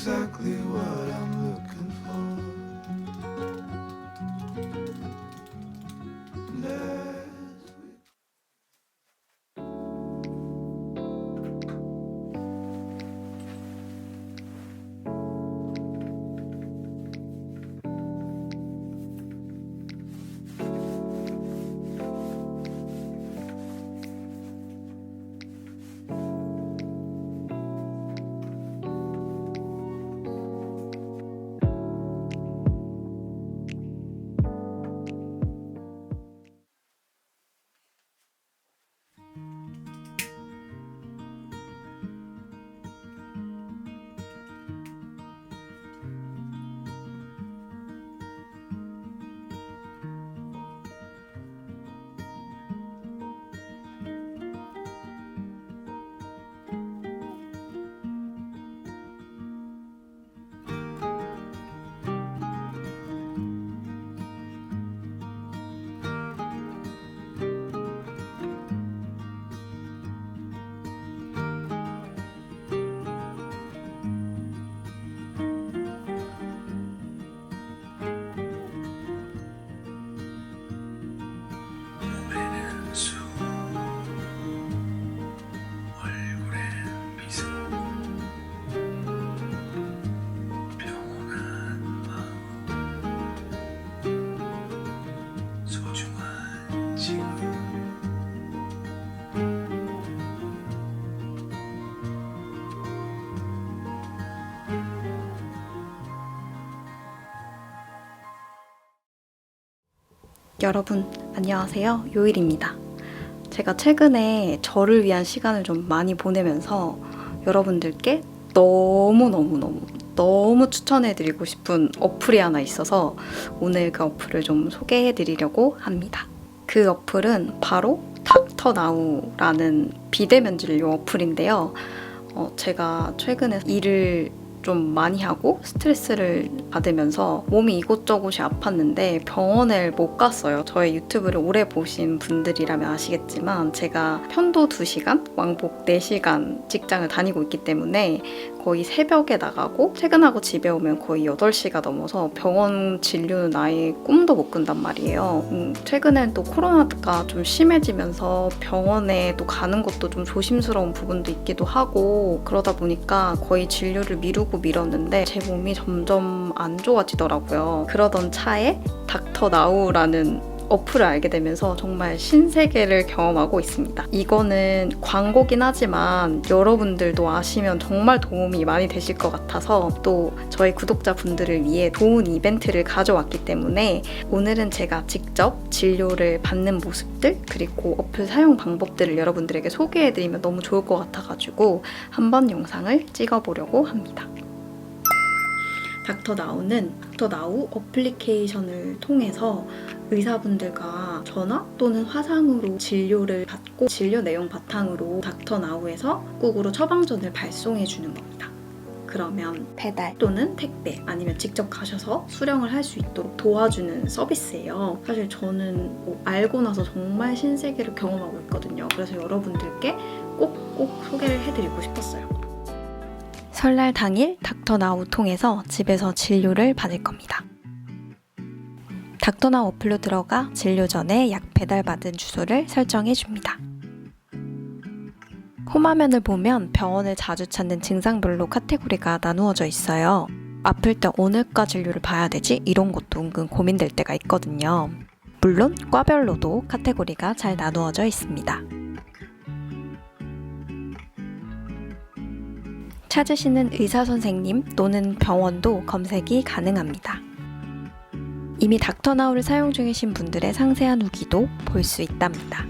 exactly what 여러분, 안녕하세요. 요일입니다. 제가 최근에 저를 위한 시간을 좀 많이 보내면서 여러분들께 너무너무너무 너무 추천해드리고 싶은 어플이 하나 있어서 오늘 그 어플을 좀 소개해드리려고 합니다. 그 어플은 바로 닥터나우라는 비대면 진료 어플인데요. 어, 제가 최근에 일을 좀 많이 하고 스트레스를 받으면서 몸이 이곳저곳이 아팠는데 병원을 못 갔어요. 저의 유튜브를 오래 보신 분들이라면 아시겠지만 제가 편도 2시간, 왕복 4시간 직장을 다니고 있기 때문에 거의 새벽에 나가고 퇴근하고 집에 오면 거의 8시가 넘어서 병원 진료는 아예 꿈도 못 꾼단 말이에요. 음, 최근엔 또 코로나가 좀 심해지면서 병원에 또 가는 것도 좀 조심스러운 부분도 있기도 하고 그러다 보니까 거의 진료를 미루고 미뤘는데 제 몸이 점점 안 좋아지더라고요. 그러던 차에 닥터 나우라는 어플을 알게 되면서 정말 신세계를 경험하고 있습니다. 이거는 광고긴 하지만 여러분들도 아시면 정말 도움이 많이 되실 것 같아서 또 저희 구독자분들을 위해 좋은 이벤트를 가져왔기 때문에 오늘은 제가 직접 진료를 받는 모습들 그리고 어플 사용 방법들을 여러분들에게 소개해드리면 너무 좋을 것 같아가지고 한번 영상을 찍어보려고 합니다. 닥터 나우는 닥터 나우 어플리케이션을 통해서 의사분들과 전화 또는 화상으로 진료를 받고 진료 내용 바탕으로 닥터 나우에서 국으로 처방전을 발송해 주는 겁니다. 그러면 배달 또는 택배 아니면 직접 가셔서 수령을 할 수 있도록 도와주는 서비스예요. 사실 저는 뭐 알고 나서 정말 신세계를 경험하고 있거든요. 그래서 여러분들께 꼭꼭 소개를 해드리고 싶었어요. 설날 당일 닥터 나우 통해서 집에서 진료를 받을 겁니다. 닥터나우 어플로 들어가 진료 전에 약 배달받은 주소를 설정해 줍니다. 홈화면을 보면 병원을 자주 찾는 증상별로 카테고리가 나누어져 있어요. 아플 때 어느 과 진료를 봐야 되지? 이런 것도 은근 고민될 때가 있거든요. 물론 과별로도 카테고리가 잘 나누어져 있습니다. 찾으시는 의사 선생님 또는 병원도 검색이 가능합니다. 이미 닥터나우를 사용 중이신 분들의 상세한 후기도 볼 수 있답니다.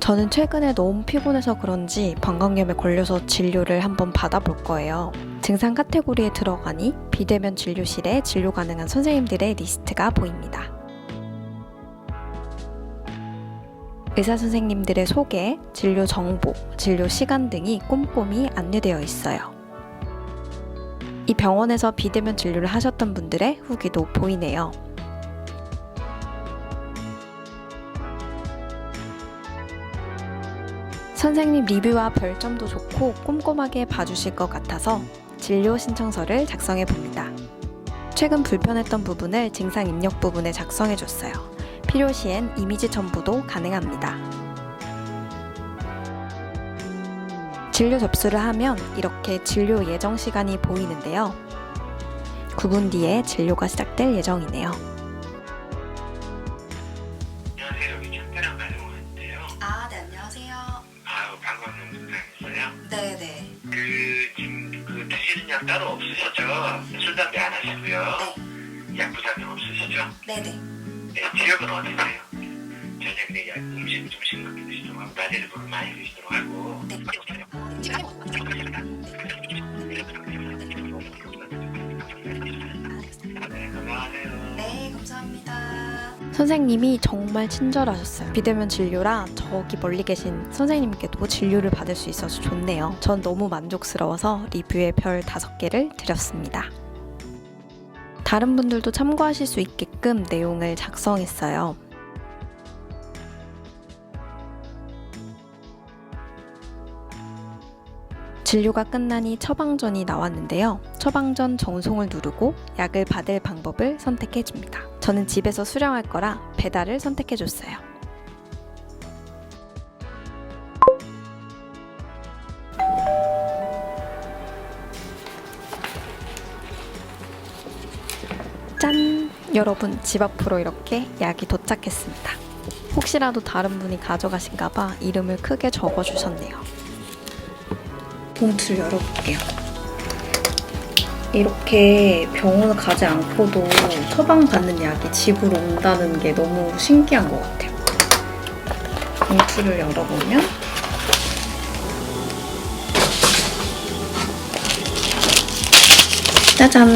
저는 최근에 너무 피곤해서 그런지 방광염에 걸려서 진료를 한번 받아볼 거예요. 증상 카테고리에 들어가니 비대면 진료실에 진료 가능한 선생님들의 리스트가 보입니다. 의사 선생님들의 소개, 진료 정보, 진료 시간 등이 꼼꼼히 안내되어 있어요. 이 병원에서 비대면 진료를 하셨던 분들의 후기도 보이네요. 선생님 리뷰와 별점도 좋고 꼼꼼하게 봐주실 것 같아서 진료 신청서를 작성해 봅니다. 최근 불편했던 부분을 증상 입력 부분에 작성해 줬어요. 필요시엔 이미지 첨부도 가능합니다. 진료 접수를 하면 이렇게 진료 예정 시간이 보이는데요. 9분 뒤에 진료가 시작될 예정이네요. 안녕하세요. 여기 청태랑 가정원인데요. 아, 네, 안녕하세요. 아유, 방광염 증상이었어요? 네, 네. 그, 지금 그 드시는 약 따로 없으시죠? 술, 담배 안 하시고요. 약 부담이 없으시죠? 네, 네. 네, 지역은 어디세요? 저녁에 약 음식 좀 싱겁게 드시도록 하고, 낮에는 물을 많이 드시도록 하고. 네. 네. 네, 감사합니다. 선생님이 정말 친절하셨어요. 비대면 진료라 저기 멀리 계신 선생님께도 진료를 받을 수 있어서 좋네요. 전 너무 만족스러워서 리뷰에 별 5개를 드렸습니다. 다른 분들도 참고하실 수 있게끔 내용을 작성했어요. 진료가 끝나니 처방전이 나왔는데요. 처방전 정송을 누르고 약을 받을 방법을 선택해 줍니다. 저는 집에서 수령할 거라 배달을 선택해 줬어요. 여러분, 집 앞으로 이렇게 약이 도착했습니다. 혹시라도 다른 분이 가져가신가봐 이름을 크게 적어주셨네요. 봉투를 열어볼게요. 이렇게 병원을 가지 않고도 처방받는 약이 집으로 온다는 게 너무 신기한 것 같아요. 봉투를 열어보면 짜잔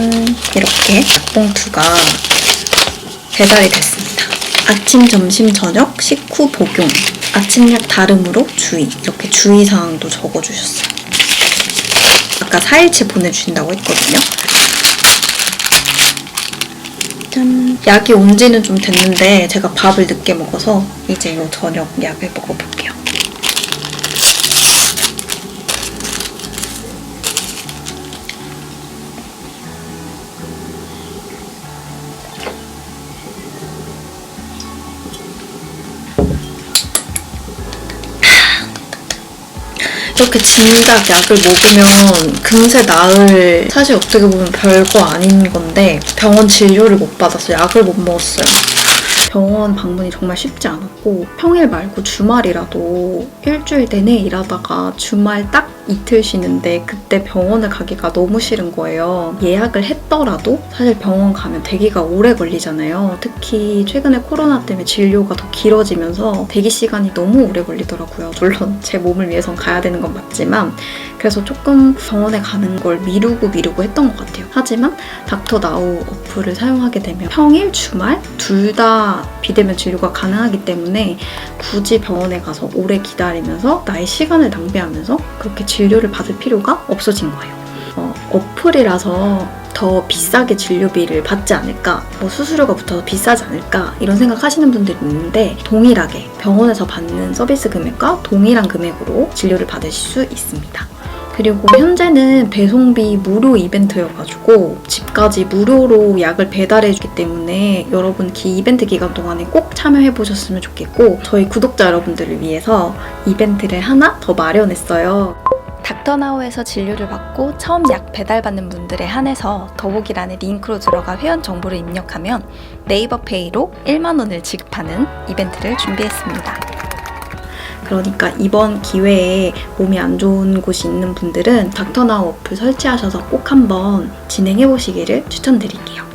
이렇게 약봉투가 배달이 됐습니다. 아침, 점심, 저녁, 식후 복용, 아침약 다름으로 주의 이렇게 주의사항도 적어주셨어요. 아까 4일치 보내주신다고 했거든요. 짠. 약이 온 지는 좀 됐는데 제가 밥을 늦게 먹어서 이제 요 저녁 약을 먹어볼게요. 이렇게 진작 약을 먹으면 금세 나을 사실 어떻게 보면 별거 아닌 건데 병원 진료를 못 받아서 약을 못 먹었어요. 병원 방문이 정말 쉽지 않았고 평일 말고 주말이라도 일주일 내내 일하다가 주말 딱 이틀 쉬는데 그때 병원을 가기가 너무 싫은 거예요. 예약을 했더라도 사실 병원 가면 대기가 오래 걸리잖아요. 특히 최근에 코로나 때문에 진료가 더 길어지면서 대기 시간이 너무 오래 걸리더라고요. 물론 제 몸을 위해선 가야 되는 건 맞지만 그래서 조금 병원에 가는 걸 미루고 미루고 했던 것 같아요. 하지만 닥터 나우 어플을 사용하게 되면 평일, 주말 둘 다 비대면 진료가 가능하기 때문에 굳이 병원에 가서 오래 기다리면서 나의 시간을 낭비하면서 그렇게 진료를 받을 필요가 없어진 거예요. 어, 어플이라서 더 비싸게 진료비를 받지 않을까, 뭐 수수료가 붙어서 비싸지 않을까, 이런 생각하시는 분들이 있는데, 동일하게 병원에서 받는 서비스 금액과 동일한 금액으로 진료를 받으실 수 있습니다. 그리고 현재는 배송비 무료 이벤트여가지고 집까지 무료로 약을 배달해주기 때문에 여러분 기 이벤트 기간 동안에 꼭 참여해보셨으면 좋겠고 저희 구독자 여러분들을 위해서 이벤트를 하나 더 마련했어요. 닥터나우에서 진료를 받고 처음 약 배달받는 분들에 한해서 더보기란의 링크로 들어가 회원 정보를 입력하면 네이버 페이로 1만 원을 지급하는 이벤트를 준비했습니다. 그러니까 이번 기회에 몸이 안 좋은 곳이 있는 분들은 닥터나우 어플 설치하셔서 꼭 한번 진행해 보시기를 추천드릴게요.